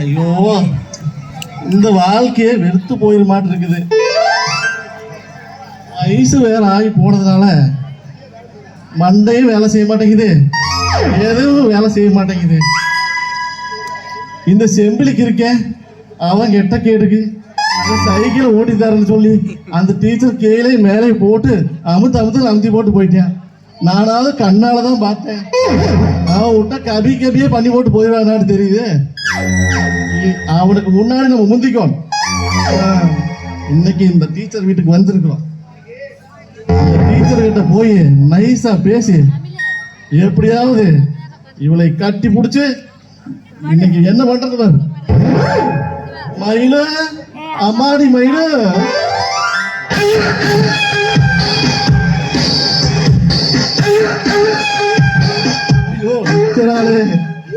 ஐயோ இந்த வாழ்க்கையே வெறுத்து போயிட மாட்டிருக்குது வயசு வேற ஆகி போனதுனால மண்டையும் வேலை செய்ய மாட்டேங்குது. எதுவும் வேலை செய்ய மாட்டேங்குது. இந்த செம்பிளிக்கு இருக்கேன் அவன் கெட்ட கேடுக்கு சைக்கிள் ஓட்டி தரேன்னு சொல்லி அந்த டீச்சர் கீழே மேலே போட்டு அமுத்து அமுத்து அமுத்தி போட்டு போயிட்டேன். நானாவது கண்ணால தான் பார்த்தேன். அவன் விட்டா கபி கபியே பண்ணி போட்டு போயிடுவானான்னு தெரியுது. அவனுக்கு முன்னாடி நம்ம முந்திக்கோம். இன்னைக்கு இந்த டீச்சர் வீட்டுக்கு வந்திருக்கிறோம். டீச்சர் கிட்ட போய் நைஸா பேசி எப்படியாவது இவளை கட்டி பிடிச்சு இன்னைக்கு என்ன பண்றது மயில அமாடி மயில.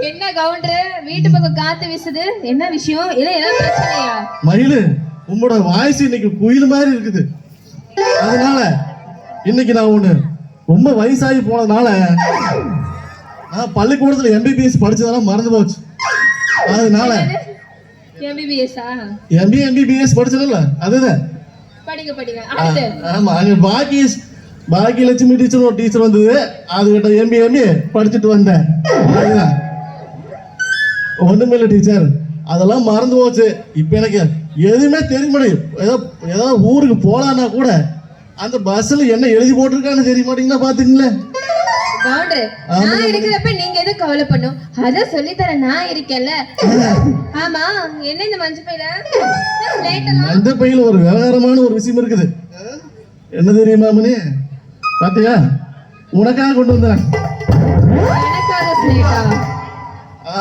என்ன கவுண்டர்? வீட்டு பக்கம் காத்து வீசுது. என்ன விஷயம்? இல்ல ஏதாவது பிரச்சனையா? மயிலு உங்களோட வாய்ஸ் இன்னைக்கு குயில் மாதிரி இருக்குது. அதனால இன்னைக்கு நான் ஒண்ணு ரொம்ப வயசாகி போனதுனால நான் பள்ளிக்கூடத்துல எம்பிபிஎஸ் படிச்சதெல்லாம் மறந்து போச்சு. அதனால எம்பிபிஎஸ்ஆ எம்பி எம்பிபிஎஸ் படிச்சதில்ல அதுதான். படிங்க படிங்க. ஆமா அங்க பாக்கி பாக்கியலட்சுமி டீச்சர் ஒரு டீச்சர் வந்தது. அதுகிட்ட எம்பி எம்பி படிச்சுட்டு வந்தேன். அதுதான். ஒண்ணுமில்ல டீச்சர் அதெல்லாம் மறந்து போச்சு. இப்போ எனக்கு எதுவுமே தெரிய முடியும் ஏதோ ஏதோ ஊருக்கு போலான்னா கூட அந்த பஸ்ஸில் என்ன எழுதி போட்டிருக்கான்னு தெரிய மாட்டீங்கன்னா பாத்துங்களேன் கவுண்டர் நான் இருக்கிறப்ப நீங்க எதுவும் கவலை பண்ணும் அதான் சொல்லி தர நான் இருக்கேன்ல. ஆமா என்ன இந்த மஞ்சள் பையில? அந்த பையில ஒரு விவகாரமான ஒரு விஷயம் இருக்குது. என்ன தெரியுமா மணி? பாத்தியா? உனக்காக கொண்டு வந்தேன்.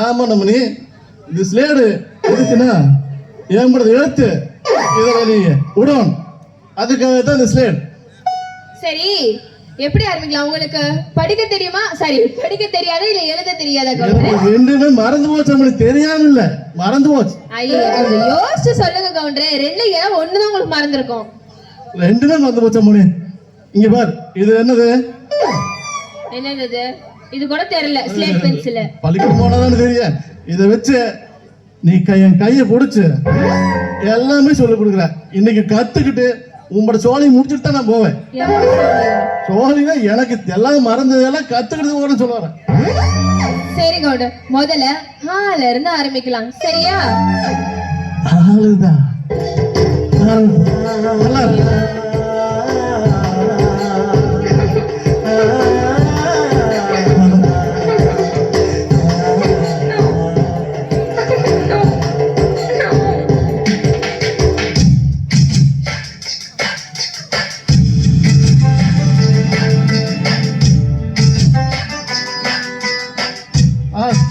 ஆமா நம்மனி. இது ஸ்லேடு எதுக்குன்னா ஏம்படுது எழுத்து இதில் நீ விடணும் அதுக்காக தான் இந்த ஸ்லேட் சரி எப்படி ஆரம்பிக்கலாம் உங்களுக்கு? படிக்க தெரியுமா? சரி படிக்க தெரியாதா இல்ல எழுத தெரியாதா ரெண்டுமே மறந்து போச்சு நம்மளுக்கு தெரியாம இல்ல. மறந்து போச்சு. ஐயோ கொஞ்சம் யோசிச்சு சொல்லுங்க கவுண்டர் ரெண்டுல ஏதாவது ஒண்ணுதான் உங்களுக்கு மறந்துருக்கும். ரெண்டுமே மறந்து போச்சு அம்மனி இங்க பார் இது என்னது? என்னது இது? கூட தெரியல ஸ்லேட் பென்சில் பள்ளிக்கூடம் போனாதானே தெரியும் இதை வச்சு நீ கை என் கையை பிடிச்சு எல்லாமே சொல்லி கொடுக்குற. இன்னைக்கு கத்துக்கிட்டு உங்களோட சோழி முடிச்சுட்டு தான் நான் போவேன். சோழினா எனக்கு எல்லாம் மறந்ததெல்லாம் கத்துக்கிட்டு கூட சொல்ல வரேன் சரி கவுண்டர் முதல்ல ஹால இருந்து ஆரம்பிக்கலாம். சரியா? ஆளு. நல்லா இருக்கு.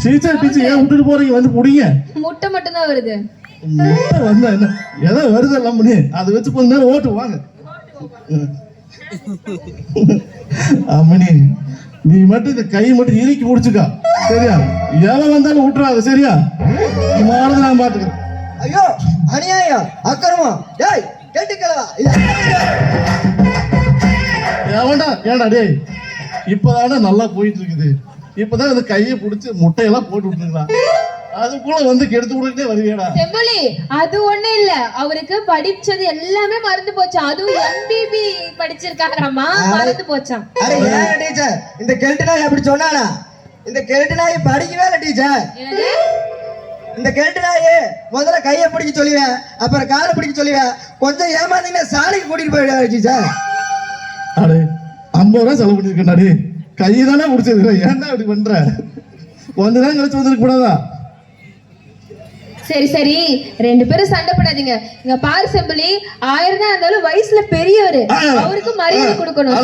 டீச்சர் டீச்சர் ஏன் விட்டுட்டு போறீங்க? வந்து புடிங்க முட்டை மட்டும் தான் வருது. முட்டை வந்தா என்ன? ஏதோ வருது எல்லாம் பண்ணி அதை வச்சு கொஞ்ச நேரம் ஓட்டு வாங்க. அம்மணி நீ மட்டும் இந்த கை மட்டும் இறுக்கி முடிச்சுக்கா. சரியா? எவன் வந்தாலும் விட்டுறாது சரியா? மாறுது நான் பாத்துக்கிறேன் ஐயோ அநியாயம் அக்கிரமம். டேய் கேட்டுக்கலவா எவன்டா ஏன்டா டேய்? இப்பதானே நல்லா போயிட்டு இருக்குது. இப்பதான் இந்த கையை பிடிச்சி முட்டையெல்லாம் போட்டு விட்டுருக்கலாம் அதுக்குள்ள வந்து கெடுத்து விட்டுட்டே வருவியடா. செம்மொழி அது ஒண்ணு இல்ல. அவருக்கு படிச்சது எல்லாமே மறந்து போச்சு. அதுவும் எம்பிபி படிச்சிருக்காராமா? மறந்து போச்சாம். அட ஏன் டீச்சர்? இந்த கெல்ட்டு நாய் அப்படி சொன்னானா இந்த கெல்ட்டு நாய் படிக்கவே இல்லை டீச்சர். இந்த கெல்ட்டு நாய் முதல்ல கையை பிடிக்க சொல்லுவேன் அப்புறம் காலை பிடிக்க சொல்லுவேன் கொஞ்சம் ஏமாந்தீங்கன்னா சாலைக்கு கூட்டிட்டு போயிடுவாரு டீச்சர். அடே ஐம்பது ரூபா செலவு பண்ணிருக்கேன்டா டேய் கையை தானே பிடிச்சது ஏன்டா இப்படி பண்ற? கொஞ்ச நேரம் கழிச்சு வந்திருக்க கூடாதா? சரி சரி. ரெண்டு பேரும் சண்டை போடாதீங்க. இங்க பாரு செம்புலி ஆயிரம் தான் இருந்தாலும் வயசுல பெரியவரு. ஆ, அவருக்கு மரியாதை கொடுக்கணும்.